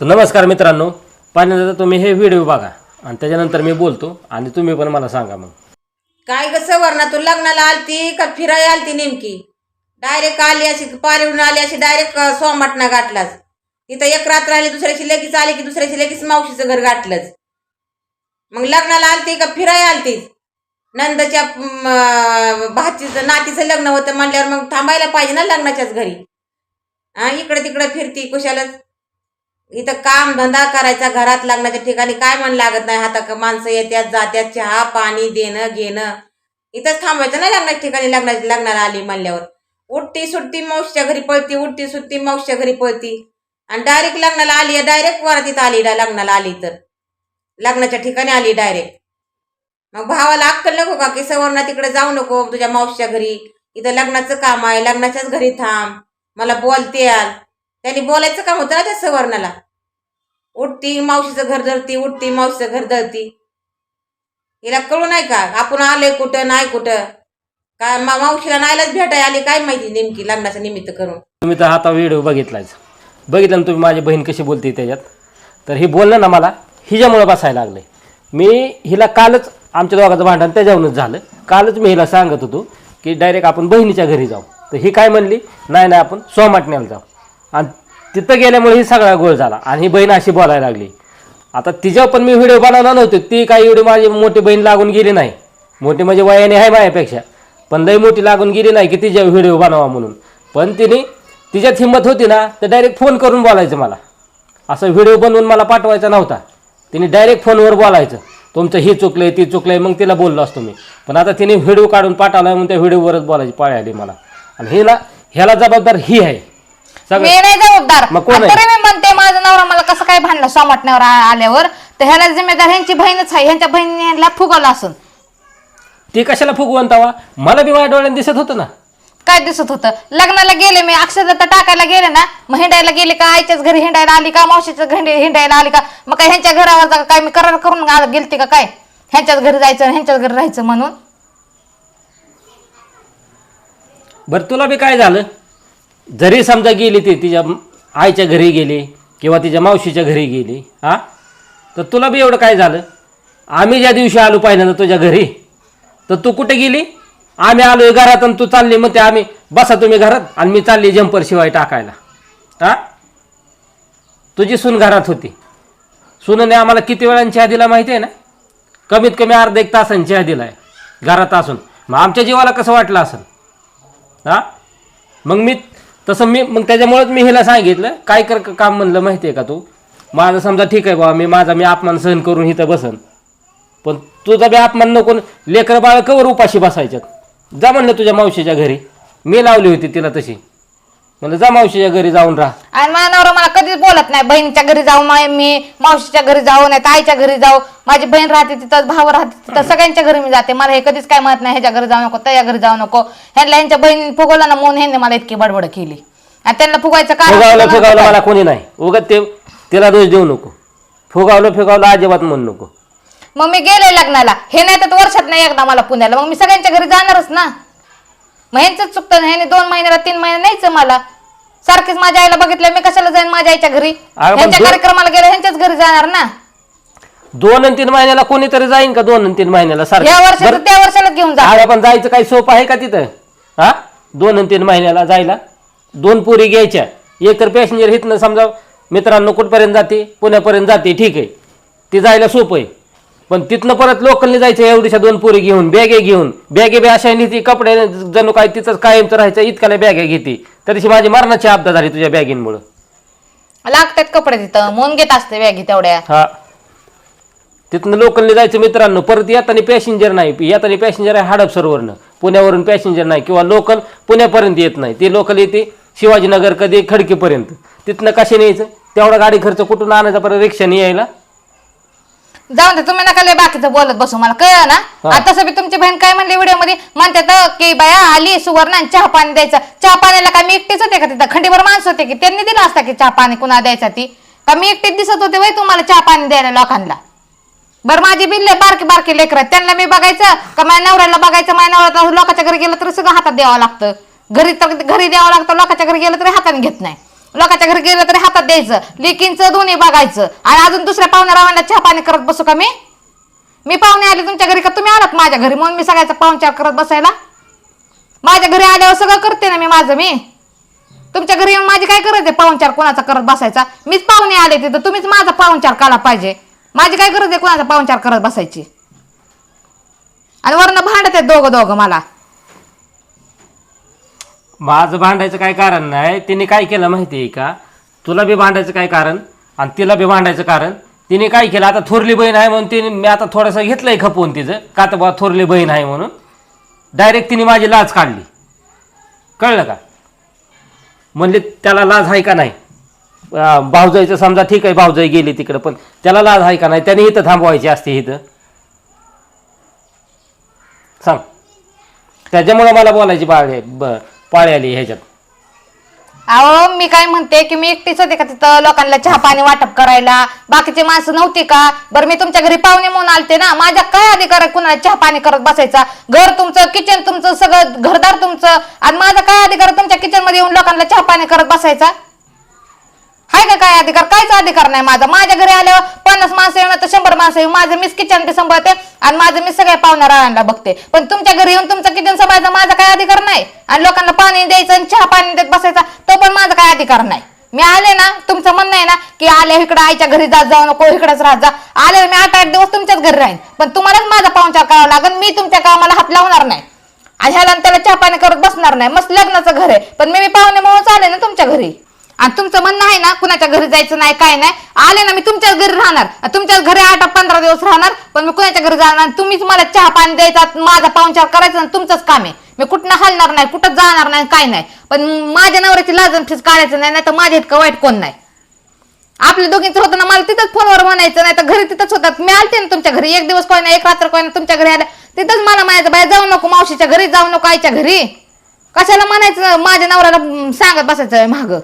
तर नमस्कार मित्रांनो पहिल्यांदा तुम्ही हे व्हिडिओ बघा. आणि त्याच्यानंतर मी बोलतो आणि तुम्ही पण मला सांगा मग. काय ग सवर्णातून लग्नाला आलती का फिराय आलती नेमकी? डायरेक्ट आली अशी पारिवून आली अशी डायरेक्ट सोमाटणा गाठलाच. तिथं एक रात्र आली दुसऱ्याची लगेच आली की दुसऱ्याची लगेच मावशीचं घर गाठलंच. मग लग्नाला आलती का फिराय आलती? नंदच्या भाचीचं नातीचं लग्न होतं म्हणल्यावर मग थांबायला पाहिजे ना लग्नाच्याच घरी. इकडं इकडे तिकडे फिरती कुशालच. इथं काम धंदा करायचा घरात लग्नाच्या ठिकाणी काय मन लागत नाही? हाता माणसं येत्यात जात्यात चहा पाणी देणं घेणं. इथंच थांबायचं नाही लग्नाच्या ठिकाणी लग्ना लग्नाला आली म्हणल्यावर. उठती सुटती मावशीच्या घरी पळती उठती सुट्टी मावशीच्या घरी पळती. आणि डायरेक्ट लग्नाला आली डायरेक्ट वरातीत आली लग्नाला आली तर. लग्नाच्या ठिकाणी आली डायरेक्ट मग भावाला अक्कल नको का की सवर्णा तिकडे जाऊ नको तुझ्या मावशीच्या घरी. इथं लग्नाचं काम आहे लग्नाच्याच घरी थांब. मला बोलते याल त्याने बोलायचं काम होतं ना त्या सवर्णाला. उठती मावशीचं घर धरती उठती मावशीचं घर धरती. हिला कळू नाही का? आपण आलोय कुठं नाही कुठं? काय मा- मावशीला नाहीलाच भेटाय आली काय माहिती नेमकी लग्नाचं निमित्त करून? तुम्ही तर आता व्हिडिओ बघितलाच बघितलं ना तुम्ही माझी बहीण कशी बोलते त्याच्यात? तर ही बोलणं ना मला हिच्यामुळं बसायला लागले मी हिला कालच आमच्या दोघांचं भांडण त्याच्यावरूनच झालं. कालच मी हिला सांगत होतो की डायरेक्ट आपण बहिणीच्या घरी जाऊ. तर ही काय म्हणली? नाही नाही आपण सोमाटण्याला जाऊ. आणि तिथं गेल्यामुळे ही सगळा गोळ झाला आणि ही बहीण अशी बोलायला लागली. आता तिच्यावर पण मी व्हिडिओ बनवला नव्हते. ती काही एवढी माझी मोठी बहीण लागून गेली नाही. मोठी म्हणजे वयाने आहे माझ्यापेक्षा. पण लई मोठी लागून गेली नाही की तिच्या व्हिडिओ बनवा म्हणून. पण तिने तिच्यात हिंमत होती ना तर डायरेक्ट फोन करून बोलायचं मला. असं व्हिडिओ बनवून मला पाठवायचा नव्हता. तिने डायरेक्ट फोनवर बोलायचं. तुमचं ही चुकलंय ती चुकलंय मग तिला बोललो असतो मी. पण आता तिने व्हिडिओ काढून पाठवला म्हणून त्या व्हिडिओवरच बोलायची पाळी आली मला. आणि हिला ह्याला जबाबदार ही आहे. सगळं. मी नाही जबाबदार. मग कोण आहे? आणि तरी मी म्हणते माझा नवरा मला कसं काय भांडला? सोमाटण्यावर आ- आल्यावर. तर ह्याला जिम्मेदार ह्यांची बहीणच आहे. ह्यांच्या बहिणीने ह्यांना फुगवलं असून. ती कशाला फुगवंतावा मला बी माझ्या डोळ्यात दिसत होतं ना. काय दिसत होतं? लग्नाला गेले मी. अक्षरदत्त टाकायला गेले ना. मग हिंडायला गेले का? आईच्याच घरी हिंडायला आली का? मावशीच्या घरी हिंडायला आली का? मग काय ह्यांच्या घरावर जा- काय? मी करार करून गेलते का काय? ह्यांच्याच घरी जायचं ह्यांच्याच घरी राहायचं म्हणून? बरं तुला बी काय झालं? जरी समजा गेली ती तिच्या आईच्या घरी गेली किंवा तिच्या मावशीच्या घरी गेली हा? तर तुला बी एवढं काय झालं? आम्ही ज्या दिवशी आलो पहिल्यांदा तुझ्या घरी तर तू कुठे गेली? आम्ही आलोय घरात आणि तू चालली मग ते आम्ही बसा तुम्ही घरात आणि मी चालली जम्पर शिवाय टाकायला. हा? तुझी सून घरात होती. सुनने आम्हाला किती वेळांची चहा दिला माहिती आहे ना? कमीत कमी अर्धा एक तासांची चहा दिलाय घरात असून. मग आमच्या जीवाला कसं वाटलं असेल? हा? मग मी तसं मी मग त्याच्यामुळेच मी हिला सांगितलं काय कर काम म्हणलं माहिती आहे का तू? माझं समजा ठीक आहे बाबा मी माझा मी अपमान सहन करून इथं बसन. पण तुझा बी अपमान नको लेकर बाळ कवर उपाशी बसायच्यात. जा म्हणलं तुझ्या मावशीच्या घरी. मी लावली होती तिला तशी. म्हणलं जा मावशीच्या घरी जाऊन राहा. आणि माझा नवरा मला कधीच बोलत नाही बहिणीच्या घरी जाऊ मा- मी मावशीच्या घरी जाऊ नाही आईच्या घरी जाऊ. माझी बहीण राहते तिथं भाव राहते तिथं सगळ्यांच्या घरी मी जाते. मला हे कधीच काय म्हणत नाही ह्याच्या घरी जाऊ नको त्याच्या घरी जाऊ नको. ह्यांना ह्यांच्या बहिणीने फुगवलं ना म्हणून ह्यांनी मला इतकी बडबड केली. आणि त्यांना फुगायचं फुगावलं फुगावलं मला कोणी नाही. उगत ते तिला दोष देऊ नको. फुगावलं फुगावलं अजिबात म्हणू नको. मग मी गेले लग्नाला. हे नाही तर वर्षात नाही एकदा मला पुण्याला. मग मी सगळ्यांच्या घरी जाणारच ना. मग ह्यांचं चुकतं ना ह्याने दोन महिन्याला तीन महिने नाहीच मला. सारखीच माझ्या आईला बघितलं मी कशाला जाईन माझ्या आईच्या घरी? अगं पण ह्यांच्या दो- कार्यक्रमाला गेले ह्यांच्याच घरी जाणार ना? दोन आणि तीन महिन्याला कोणीतरी जाईन का दोन आणि तीन महिन्याला या सारखं वर्षाचं बरं, त्या वर्षाला घेऊन जा. अरे पण जायचं काही सोपं आहे का तिथं? हा? दोन आणि तीन महिन्याला जायला? दोन पुरी घ्यायच्या. एक तर पॅसेंजर इथनं समजा मित्रांनो कुठपर्यंत जाते? पुण्यापर्यंत जाते. ठीक आहे. ती जायला सोपं आहे. पण तिथनं परत लोकलने जायचं एवढीशा दोन पुरी घेऊन बॅगे घेऊन. बॅगे बी अशा ती कपडे जणू काय तिथंच कायमचं राहायचं इतक्याला बॅगा घेते. तरीशी माझी मरणाची आपदा झाली तुझ्या बॅगींमुळं. लागतात कपडे तिथं म्हणून घेत असते बॅगी तेवढ्या. हा. तिथनं लोकलने जायचं मित्रांनो परत येताना पॅसेंजर नाही येताना पॅसेंजर आहे हडपसरवरनं पुण्यावरून पॅसेंजर नाही किंवा लोकल पुण्यापर्यंत येत नाही. ती लोकल येते शिवाजीनगर कधी खडकीपर्यंत. तिथनं कशाने यायचं? तेवढा गाडी खर्च कुठून आणायचा? परत रिक्षाने यायला? जाऊन दे तुम्ही नका लय बाकीचं बोलत बसू मला कळलं ना. आता तसं बी तुमची बहीण काय म्हणली व्हिडिओमध्ये म्हणतात की बाया आली सुवर्ण आणि चहा पाणी द्यायचं. चहा पाण्याला काय मी एकटीच होते का तिथं? खंडीभर माणसं होते की? त्यांनी दिला असता की चहा पाणी कुणा द्यायचा ती? का मी एकटीच दिसत होते वय तुम्हाला चहा पाणी द्यायला लोकांना? बरं माझी बिल्ले बारकी बारकी लेकर त्यांना मी बघायचं का माझ्या नवऱ्याला बघायचं माझ्या नवऱ्याला लोकांच्या घरी गेलं तरी सगळं हातात द्यावं लागतं. घरी तर घरी द्यावं लागतं लोकांच्या घरी गेलं तरी हाताने घेत नाही. लोकांच्या घरी गेलं तरी हातात द्यायचं. लिकींचं दोन्ही बघायचं आणि अजून दुसऱ्या पाहुण्या रावांना चहा पाणी करत बसू का मी? मी पाहुणे आले तुमच्या घरी का तुम्ही आलात माझ्या घरी? म्हणून मी सगळ्याचा पाहुणचार करत बसायला? माझ्या घरी आल्यावर सगळं करते ना मी माझं मी. तुमच्या घरी येऊन माझी काय गरज आहे पाहुणचार कोणाचा करत बसायचा? मीच पाहुणे आले तिथं तुम्हीच माझा पाहुणचार काला पाहिजे. माझी काय गरज आहे कोणाचा पाहुणचार करत बसायची? आणि वरनं भांडत आहेत दोघं दोघं मला. माझं भांडायचं काय कारण नाही. तिने काय केलं माहिती आहे का? तुला बी भांडायचं काय कारण? आणि तिला बी भांडायचं कारण? तिने काय केलं? आता थोरली बहीण आहे म्हणून तिने मी आता थोडंसं घेतलंय खपवून तिचं. का तर बा थोरली बहीण आहे म्हणून. डायरेक्ट तिने माझी लाज काढली. कळलं का? म्हणजे त्याला लाज आहे का नाही? भाऊजाईचं समजा ठीक आहे भाऊजाई गेली तिकडं पण त्याला लाज आहे का नाही? त्याने इथं थांबवायची असते इथं. सांग. त्याच्यामुळं मला बोलायची बाळ ब पाळी आली ह्याच्यात. अहो मी काय म्हणते की मी एकटीच होते का तिथं लोकांना चहा पाणी वाटप करायला? बाकीचे माणसं नव्हती का? बरं मी तुमच्या घरी पाहुणे म्हणून आलते ना. माझ्या काय अधिकार आहे कुणाला चहा पाणी करत बसायचा? घर तुमचं किचन तुमचं सगळं घरदार तुमचं. आणि माझा काय अधिकार आहे तुमच्या किचनमध्ये येऊन लोकांना चहा पाणी करत बसायचा? हाय का काय अधिकार? काहीच अधिकार नाही माझा? माझ्या घरी आल्यावर पन्नास माणसं येऊन तर शंभर माणसं येऊन माझं मीच किचन ते सांभाळते. आणि माझं मी सगळ्या पाहुण्या राळांना बघते. पण तुमच्या घरी येऊन तुमचं किचन सांभाळायचा? माझा काय अधिकार नाही. आणि लोकांना पाणी द्यायचं आणि चहा पाणी देत बसायचा तो पण माझा काय अधिकार नाही. मी आले ना तुमचं म्हणणं आहे ना की आले इकडं आईच्या घरी जात जाऊ नको इकडेच राहत जा. आले मी आठ आठ दिवस तुमच्याच घरी राहीन. पण तुम्हालाच माझा पाहुणचार करावा लागेल मी तुमच्या कामाला हात लावणार नाही. आणि ह्याला त्याला चहा पाणी करत बसणार नाही. मस्त लग्नाचं घर आहे. पण मी मी पाहुणे म्हणून आले ना तुमच्या घरी. आणि तुमचं म्हणणं आहे ना कुणाच्या घरी जायचं नाही काय नाही. आले ना मी तुमच्याच घरी राहणार. आणि तुमच्याच घरी आठ पंधरा दिवस राहणार पण मी कुणाच्या घरी जाणार तुम्हीच मला चहा पाणी द्यायचा माझा पाहुणचार करायचा आणि तुमचंच काम आहे. मी कुठं हलणार नाही कुठं जाणार नाही काय नाही. पण माझ्या नवऱ्याची लाजन फीस काढायचं नाही तर माझ्या इतकं वाईट कोण नाही. आपल्या दोघींचं होतं ना मला तिथंच फोनवर म्हणायचं नाही तर घरी तिथंच होतात. मी आलते ना तुमच्या घरी एक दिवस कोण नाही एक रात्र कोण तुमच्या घरी आल्या तिथंच मला म्हणायचं बाय जाऊ नको मावशीच्या घरी जाऊ नको आईच्या घरी. कशाला म्हणायचं माझ्या नवऱ्याला सांगत बसायचं मागं.